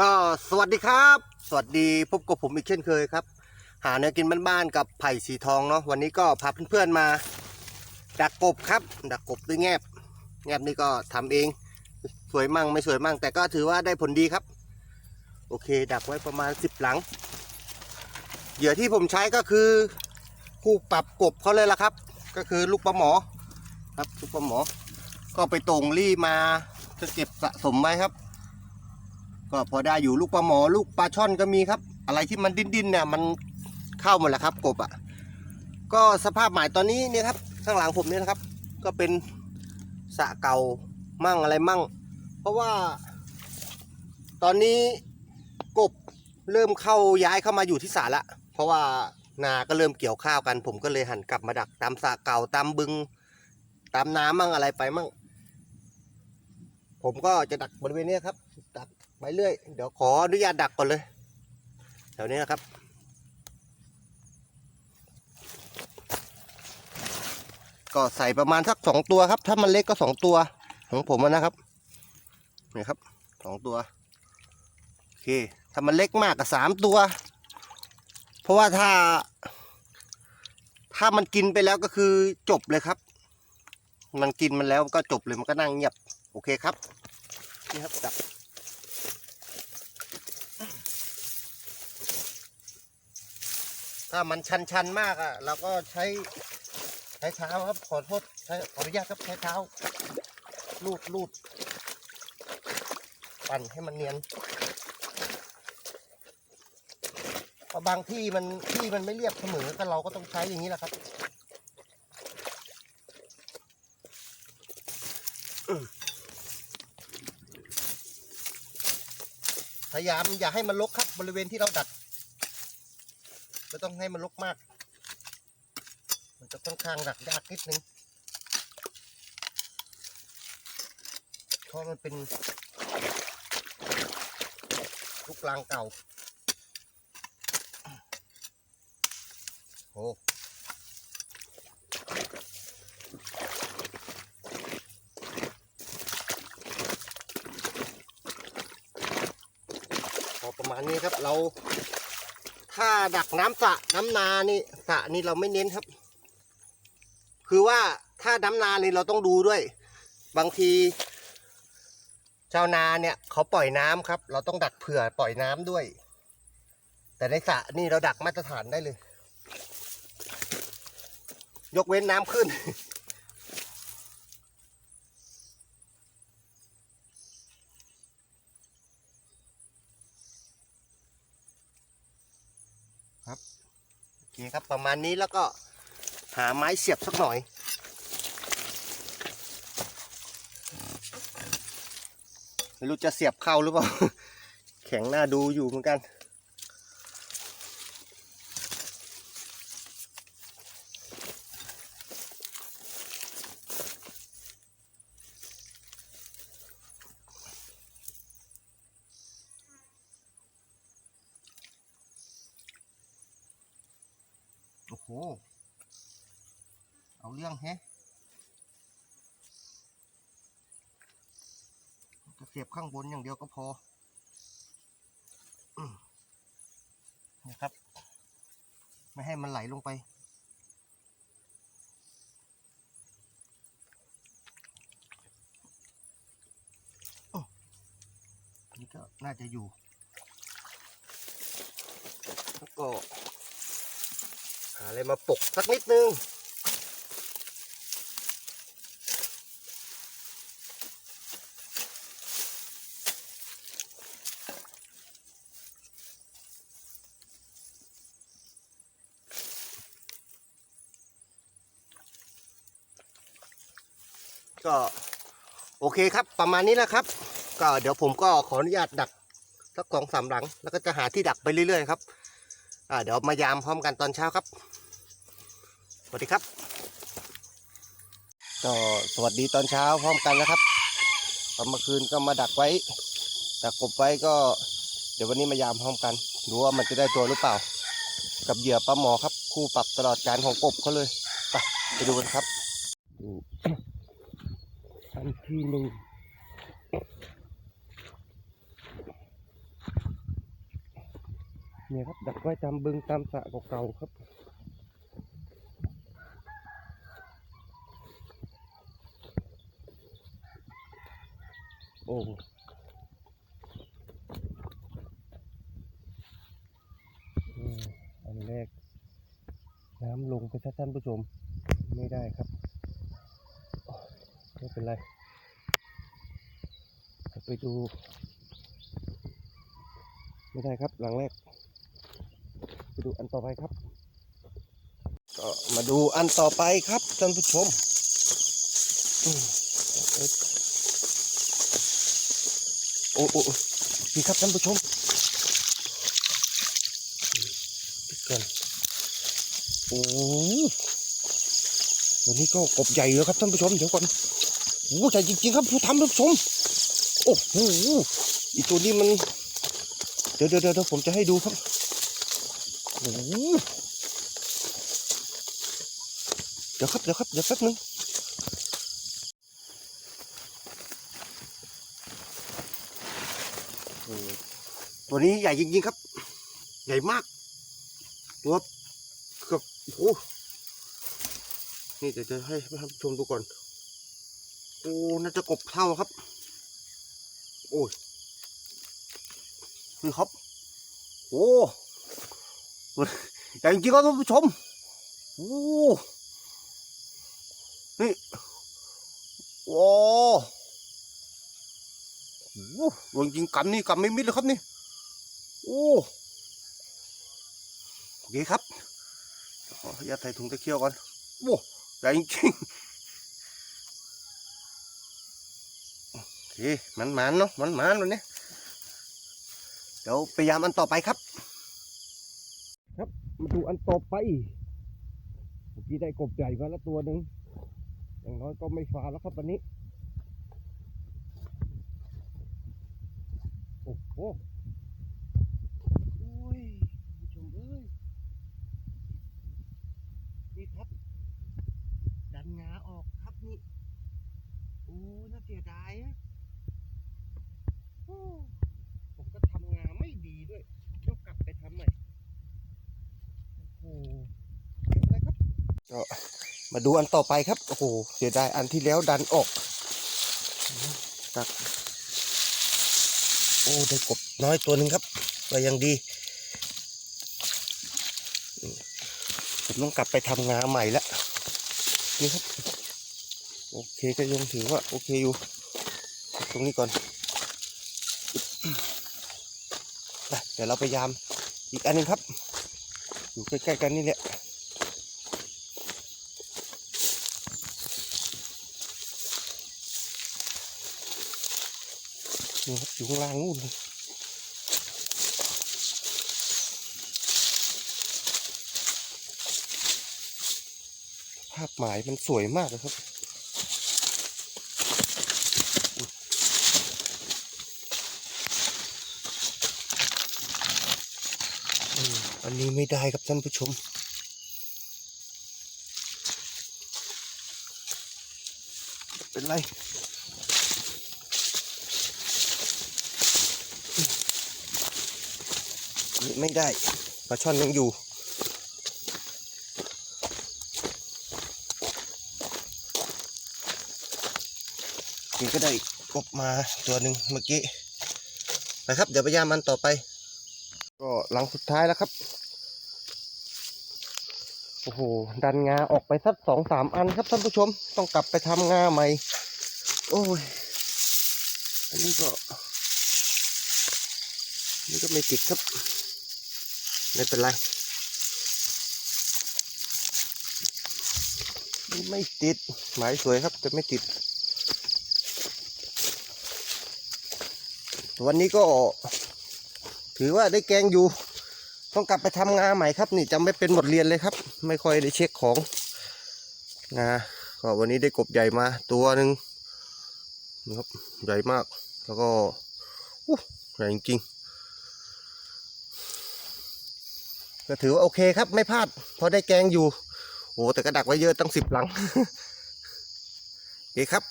ก็สวัสดีครับ สวัสดีพบกับผมอีกเช่นเคยครับ หาเนื้อกินบ้านๆกับไผ่สีทองเนาะวันนี้ก็พาเพื่อนๆมา ดักกบครับ ดักกบด้วยแงบ แงบนี่ก็ทำเอง สวยมั่งไม่สวยมั่ง แต่ก็ถือว่าได้ผลดีครับ โอเค ดักไว้ประมาณ 10 หลังเหยื่อที่ผมใช้ก็คือคู่ปรับกบเขาเลยละครับ ก็คือลูกปลาหมอครับลูกปลาหมอ ก็ไปตรงรี่มาจะเก็บสะสมไว้ครับ ก็พอได้อยู่ลูกปลาหมอลูกปลาช่อนก็มีครับ อะไรที่มันดิ้นดิ้นๆเนี่ยมันเข้าหมดแหละครับกบอะ่ะก็สภาพหมายตอนนี้เนี่ยครับข้างหลังผมเนี่ยนะครับ ก็เป็นสะเก่ามั่งอะไรมั่ง เพราะว่า ตอนนี้กบเริ่มเข้าย้ายเข้ามาอยู่ที่สรละเพราะว่านาก็เริ่มเกี่ยวข้าวกัน ผมก็เลยหันกลับมาดักตามสะเก่าตามบึง ตามน้ำมั่งอะไรไปมั่ง ผมก็จะดักบริเวณนี้ครับดัก ไปเรื่อย เดี๋ยวขออนุญาตดักก่อนเลยแถวนี้นะครับ ก็ใส่ประมาณสักสองตัวครับ ถ้ามันเล็กก็สองตัว ของผมนะครับนี่ครับสองตัวโอเคถ้ามันเล็กมากก็สามตัว เพราะว่าถ้า ถ้ามันกินไปแล้วก็คือจบเลยครับ มันกินมันแล้วก็จบเลยมันก็นั่งเงียบ โอเคครับนี่ครับดัก ถ้ามันชันๆมากอะเราก็ใช้ใช้เท้าครับขอโทษใช้ขออนุญาตครับใช้เท้าลูดลูดปั่นให้มันเนียนพราะบางที่มันที่มันไม่เรียบเสมอก็เราก็ต้องใช้อย่างนี้แหละครับพยายามอย่าให้มันรกครับบริเวณที่เราดัด ไม่ต้องให้มันรกมาก มันจะค่อนข้างดักยากนิดนึงเพราะมันเป็นลูกกลางเก่าโอ้พอประมาณนี้ครับเรา ถ้าดักน้ำสระน้ำนานี่สระนี่เราไม่เน้นครับ คือว่าถ้าน้ำนานี่เราต้องดูด้วย บางทีชาวนาเนี่ยเขาปล่อยน้ำครับ เราต้องดักเผื่อปล่อยน้ำด้วย แต่ในสระนี่เราดักมาตรฐานได้เลย ยกเว้นน้ำขึ้น คครับประมาณนี้แล้วก็หาไม้เสียบสักหน่อย ไม่รู้จะเสียบเข้าหรือเปล่า แข็งหน้าดูอยู่เหมือนกัน เอาเรื่องแฮะจะเสียบข้างบนอย่างเดียวก็พออนะครับ ไม่ให้มันไหลลงไปโอ้นี่ก็น่าจะอยู่ แล้วก็ อะไรมาปกสักนิดนึง ก็โอเคครับประมาณนี้แหละครับ ก็เดี๋ยวผมก็ขออนุญาตดักสักสองสามหลัง แล้วก็จะหาที่ดักไปเรื่อยๆครับเดี๋ยวมายามพร้อมกันตอนเช้าครับ สวัสดีครับก็สวัสดีตอนเช้าพร้อมกันนะครับตอนเมื่อคืนก็มาดักไว้ ดักกบไว้ก็ เดี๋ยววันนี้มายามพร้อมกัน ดูว่ามันจะได้ตัวหรือเปล่า กับเหยื่อปลาหมอครับ คู่ปรับตลอดการของกบเขาเลย ไปไปดูกันครับดูทันที่หนึ่งเนี่ยครับดักไว้ตามบึงตามสระเก่าๆครับ โอ้อืมอันแรก น้ำลงไปซะท่านผู้ชม ไม่ได้ครับ ไม่เป็นไร ไปดู ไม่ได้ครับหลังแรก ไปดูอันต่อไปครับ ก็มาดูอันต่อไปครับท่านผู้ชม อ้โอ้โอ้โอ้นี่ครับท่านผู้ชมปิดก่อนโอ้ตัวนี้ก็กบใหญ่เลยครับท่านผู้ชมเดี๋ยวก่อนโอ้ใหญ่จริงๆครับผู้ทำท่านผู้ชมโอ้โหอีตัวนี้มัน เดี๋ยวเดี๋ยวเดี๋ยวผมจะให้ดูครับโอ้โหเดี๋ยวครับเดี๋ยวครับเดี๋ยวแป๊บนึงโอ้โห ตัวนี้ใหญ่จริงๆครับ ใหญ่มาก ตัวเกือบโอ้โหนี่เดี๋ยวจะให้ท่านชมดูก่อน โอ้น่าจะกบเท่าครับ โอ้ยนี่ครับ โอ้ใหญ่จริงๆครับท่านผู้ชม โอ้ นี่ โอ้ หรวจริงๆกำนี่กำไม่มิดเลยครับนี่ โอ้โอเคครับขออนุญาตใส่ถุงตะเคียวก่อนโอ้ใหญ่จริงๆโอเคมันๆเนาะมันๆวันนี้เดี๋ยวพยายามอันต่อไปครับ ครับมาดูอันต่อไปเมื่อกี้ได้กบใหญ่มาแล้วตัวหนึ่งอย่างน้อยก็ไม่ฟ้าแล้วครับวันนี้ อ้โหโอ้ยผู้ชมเอ้ยนี่ครับ ดันงาออกครับนี่ โอ้น่าเสียดายอะผมก็ทำงานไม่ดีด้วยต้องกลับไปทำใหม่โอ้โหไม่เป็นไรครับก็มาดูอันต่อไปครับ โอ้โห เสียดายอันที่แล้วดันออกตัก อ้ได้กบน้อยตัวหนึ่งครับก็ยังดีผมต้องกลับไปทำงานใหม่แล้วนี่ครับ โอเคก็ยังถือว่าโอเคอยู่ ตรงนี้ก่อนไปเดี๋ยวเราพยายามอีกอันหนึงครับ อยู่ใกล้ๆกันนี่แหละ นี่ครับอยู่ข้างล่างนู่นเลยภาพหมายมันสวยมากเลยครับอันนี้ไม่ได้ครับท่านผู้ชมเป็นไร ไม่ได้ปลาช่อนยังอยู่นี่ก็ได้กบมาตัวหนึ่งเมื่อกี้นะครับ เดี๋ยวพยายามมันต่อไป ก็หลังสุดท้ายแล้วครับ โอ้โห ดันงาออกไปสักสองสามอันครับท่านผู้ชม ต้องกลับไปทำงาใหม่ โอ้ย อันนี้ก็อันนี่ก็ไม่ติดครับ ไม่เป็นไร ไม่ติด หมายสวยครับแต่ไม่ติด วันนี้ก็ ถือว่าได้แกงอยู่ ต้องกลับไปทำงาใหม่ครับ นี่จำไม่เป็นบทเรียนเลยครับ ไม่ค่อยได้เช็คของงาก็วันนี้ได้กบใหญ่มาตัวหนึ่งนะครับใหญ่มากแล้วก็ใหญ่จริงๆ ก็ถือว่าโอเคครับ ไม่พลาดพอได้แกงอยู่ โอ้แต่กระดักไว้เยอะตั้งสิบหลังโอเคครับ